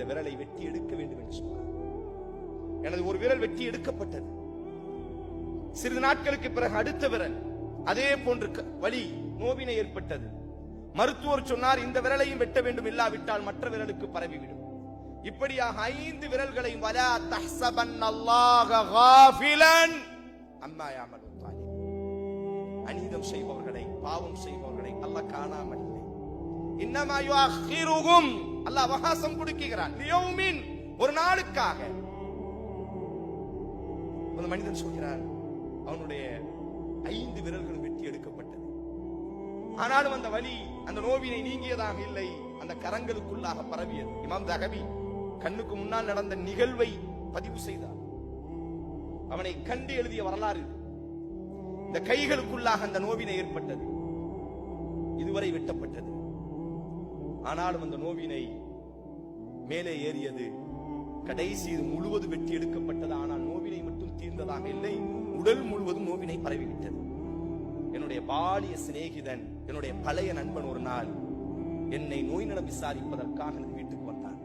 இந்த விரலை வெட்டி எடுக்க வேண்டும் என்று சொன்னார். எனது ஒரு விரல் வெட்டி எடுக்கப்பட்டது. சிறிது நாட்களுக்கு பிறகு அடுத்த விரல் அதே போன்று க- வலி நோவினை ஏற்பட்டது. மருத்துவர் சொன்னார் இந்த விரலையும் வெட்ட வேண்டும் இல்லாவிட்டால் மற்ற விரலுக்கு பரவிவிடும். இப்படியாக ஐந்து விரல்களையும் வலா தஹ்சபன் அல்லாஹ காஃபிலன் அம்மா யாமல் அநீதம் செய்பவர்களை பாவம் செய்பவர்களை அல்லாஹ் காணாமல் இன்னமா யுஅக்கிருஹும் அல்லாஹ் அவகாசம் கொடுக்கிறான். லியௌமின் ஒரு நாளுக்காக. ஒரு மனிதன் சொல்கிறான் அவனுடைய ஐந்து விரல்களும் வெட்டி எடுக்கப்பட்டது. ஆனாலும் அந்த வலி அந்த நோவினை நீங்கியதாக இல்லை. அந்த கரங்களுக்குள்ளாக பரவியது. இமாம் தகவி கண்ணுக்கு முன்னால் நடந்த நிகழ்வை பதிவு செய்தார். அவனை கண்டு எழுதிய வரலாறு இந்த கைகளுக்குள்ளாக அந்த நோவினை ஏற்பட்டது. இதுவரை வெட்டப்பட்டது. ஆனாலும் அந்த நோவினை மேலே ஏறியது. கடைசி இது முழுவது வெட்டி எடுக்கப்பட்டது. ஆனால் நோவினை மட்டும் தீர்ந்ததாக இல்லை. உடல் முழுவதும் நோவினை பரவிவிட்டது. என்னுடைய பாலிய சிநேகிதன் என்னுடைய பழைய நண்பன் ஒரு நாள் என்னை நோய் நலம் விசாரிப்பதற்காக எனது வீட்டுக்கு வந்தான்.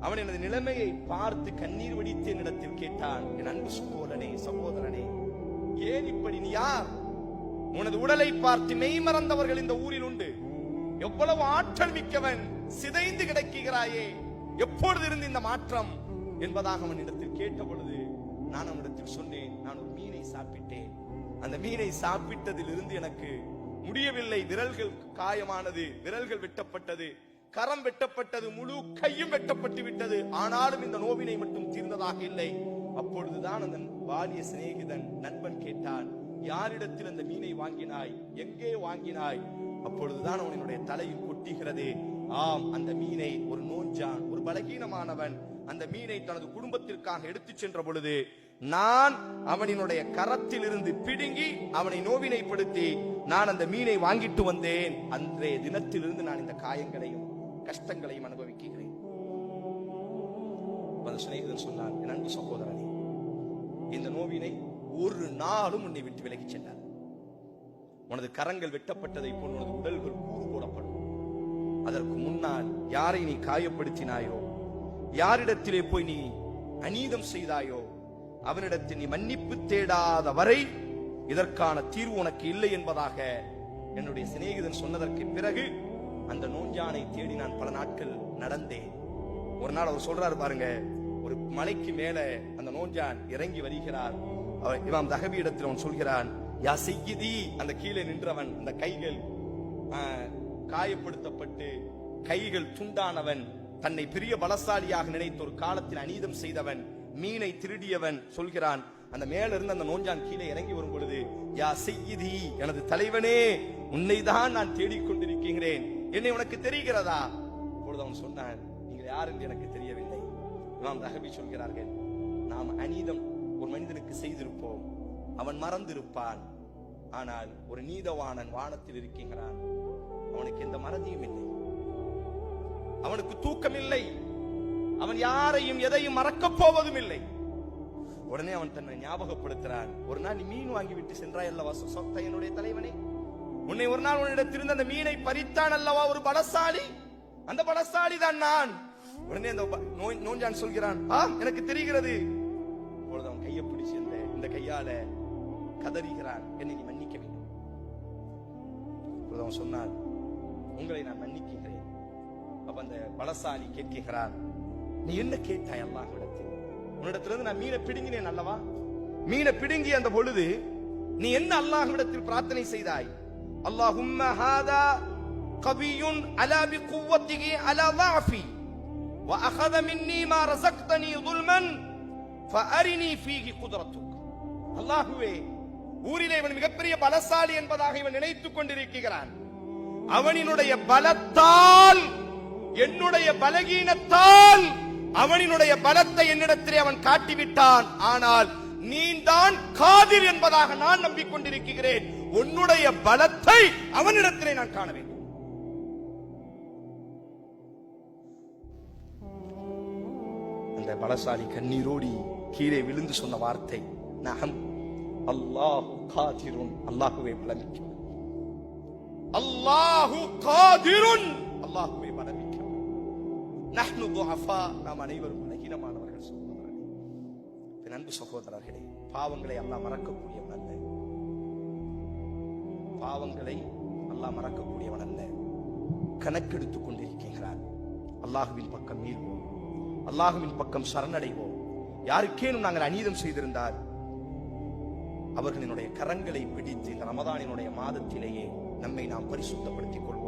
அவன் எனது நிலைமையை பார்த்து கண்ணீர் வடித்து என்னிடத்தில் கேட்டான் என் அன்பு சகோதரனே சகோதரனே ஏன் இப்படி நீ யார்? உனது உடலை பார்த்து மெய் மறந்தவர்கள் இந்த ஊரில் உண்டு. எவ்வளவு ஆற்றல் மிக்கவன் சிதைந்து கிடைக்குகிறாயே எப்பொழுது இருந்து இந்த மாற்றம்? என்பதாக அவன் இடத்தில் கேட்ட பொழுது நான் அவனிடத்தில் சொன்னேன் நான் ஒரு மீனை சாப்பிட்டேன். அந்த மீனை சாப்பிட்டதில் இருந்து எனக்கு முடியவில்லை. விரல்கள் காயமானது விரல்கள் வெட்டப்பட்டது கரம் வெட்டப்பட்டது முழு கையும் வெட்டப்பட்டு விட்டது. ஆனாலும் இந்த நோவினை மட்டும் தீர்ந்ததாக இல்லை. அப்பொழுதுதான் அந்த பாலிய சிநேகிதன் நண்பன் கேட்டான் யாரிடத்தில் அந்த மீனை வாங்கினாய்? எங்கே வாங்கினாய்? அப்பொழுதுதான் அவனுடைய தலையில் கொட்டுகிறது. ஆம் அந்த மீனை ஒரு நோஞ்சான் ஒரு பலகீனமானவன். அந்த மீனை தனது குடும்பத்திற்காக எடுத்து சென்ற பொழுது நான் அவனினுடைய கரத்தில் இருந்து பிடுங்கி அவனை நோவினைப்படுத்தி நான் அந்த மீனை வாங்கிட்டு வந்தேன். அன்றைய தினத்திலிருந்து நான் இந்த காயங்களையும் கஷ்டங்களையும் அனுபவிக்கிறேன். சொன்னான் என் அன்பு சகோதரனே இந்த நோவினை ஒரு நாளும் உன்னை விட்டு விலகிச் சென்றார் உனது கரங்கள் வெட்டப்பட்டதை போல் உனது உடல்கள் கூறு போடப்படும். அதற்கு முன்னால் யாரை நீ காயப்படுத்தினாயோ யாரிடத்திலே போய் நீ அநீதம் செய்தாயோ அவனிடத்தில் நீ மன்னிப்பு தேடாத வரை இதற்கான தீர்வு உனக்கு இல்லை என்பதாக என்னுடைய சிநேகிதன் சொன்னதற்கு பிறகு அந்த நோஞ்சானை தேடி நான் பல நாட்கள் நடந்தேன். ஒரு நாள் அவர் சொல்றாரு பாருங்க ஒரு மலைக்கு மேல அந்த நோஞ்சான் இறங்கி வருகிறார். அவர் இமாம் தகவி இடத்தில் அவன் சொல்கிறான் யா செய்யுதி அந்த கீழே நின்றவன் அந்த கைகள் காயப்படுத்தப்பட்டு கைகள் துண்டானவன் தன்னை பெரிய பலசாலியாக நினைத்த ஒரு காலத்தில் அநீதம் செய்தவன் மீனை திருடியவன் சொல்கிறான். அந்த மேல இருந்து அந்த நோஞ்சான் கீழே இறங்கி வரும் பொழுது யா செய்யுதி எனது தலைவனே உன்னைதான் நான் தேடிக்கொண்டிருக்கிறேன். என்னை உனக்கு தெரிகிறதா? அப்பொழுது அவன் சொன்னான் நீங்கள் யார் என்று எனக்கு தெரியவில்லை. இமாம் ரஹபி சொல்கிறார்கள் நாம் அநீதம் ஒரு மனிதனுக்கு செய்திருப்போம். அவன் மறந்திருப்பான். ஆனால் ஒரு நீதவானன் வானத்தில் இருக்கின்றான் அவனுக்கு எந்த மறதியும் இல்லை. அவனுக்கு தூக்கம் இல்லை அவன் யாரையும் எதையும் மறக்கப் போவதும் இல்லை உடனே அவன் தன்னை ஞாபகப்படுத்துறான். ஒரு நாள் நீ மீன் வாங்கி விட்டு சென்றாய் அல்லவா சொத்த என்னுடைய தலைவனே? உன்னை ஒரு நாள் உன்னிடத்திலிருந்து அந்த மீனை பறித்தான் அல்லவா ஒரு பலசாலி? அந்த பலசாலி தான் நான். உடனே அந்த நோய் நோஞ்சான் சொல்கிறான் ஆ எனக்கு தெரிகிறது. அப்பொழுது அவன் கையை பிடிச்சிருந்த இந்த கையால கதறுகிறான் என்னை நீ மன்னிக்க வேண்டும் அப்பொழுது அவன் சொன்னான் உங்களை நான் மன்னிக்கிறேன் அப்ப அந்த பலசாலி கேட்கிறான் நீ என்ன கேட்டாய் அல்லாஹ்விடத்தில் உன்னிடத்திலிருந்து நான் மீனை பிடுங்கினேன் அல்லவா மீனை பிடுங்கி அந்த பொழுது நீ என்ன அல்லாஹ்விடத்தில் பிரார்த்தனை செய்தாய் அல்லாஹும்ம ஹாதா கவியுன் அலா பிகுவத்திகி அலா ضعفي واخذ مني ما رزقتني ظلما فارني فيه قدرتك அல்லாஹுவே ஊரிலே இவன் மிகப்பெரிய பலசாலி என்பதாக இவன் நினைத்துக் கொண்டிருக்கிறான். அவனினுடைய பலத்தால் என்னுடைய பலகீனத்தால் அவனினுடைய பலத்தை என்னிடத்திலே அவன் காட்டிவிட்டான். ஆனால் நீதான் காதிர் என்பதாக நான் நம்பிக்கொண்டிருக்கிறேன். உன்னுடைய பலத்தை அவனிடத்திலே நான் காண வேண்டும். அந்த பலசாலி கண்ணீரோடி கீழே விழுந்து சொன்ன வார்த்தை நகம் அல்லாஹு காதிருன். அல்லாஹுவே பலமிக்கும் அல்லாஹு காதிருன். அல்லாஹுவே பலமிக்கும் நஹ்னு துஅஃபா. நாம் அனைவரும் பலகீனமானவர்கள் சகோதரர்களே. அன்பு சகோதரர்களே பாவங்களை அல்லாஹ் மறக்கக்கூடியவன் அல்ல. பாவங்களை அல்லாஹ் மறக்கக்கூடியவன் அல்ல. கணக்கெடுத்துக் கொண்டிருக்கிறார் அல்லாஹுவின் பக்கம் மீள்வோம் அல்லாஹுவின் பக்கம் சரணடைவோம். யாருக்கேனும் நாங்கள் அநீதம் செய்திருந்தால் அவர்களினுடைய கரங்களை பிடித்து ரமதானினுடைய மாதத்திலேயே நம்மை நாம் பரிசுத்தப்படுத்திக் கொள்வோம்.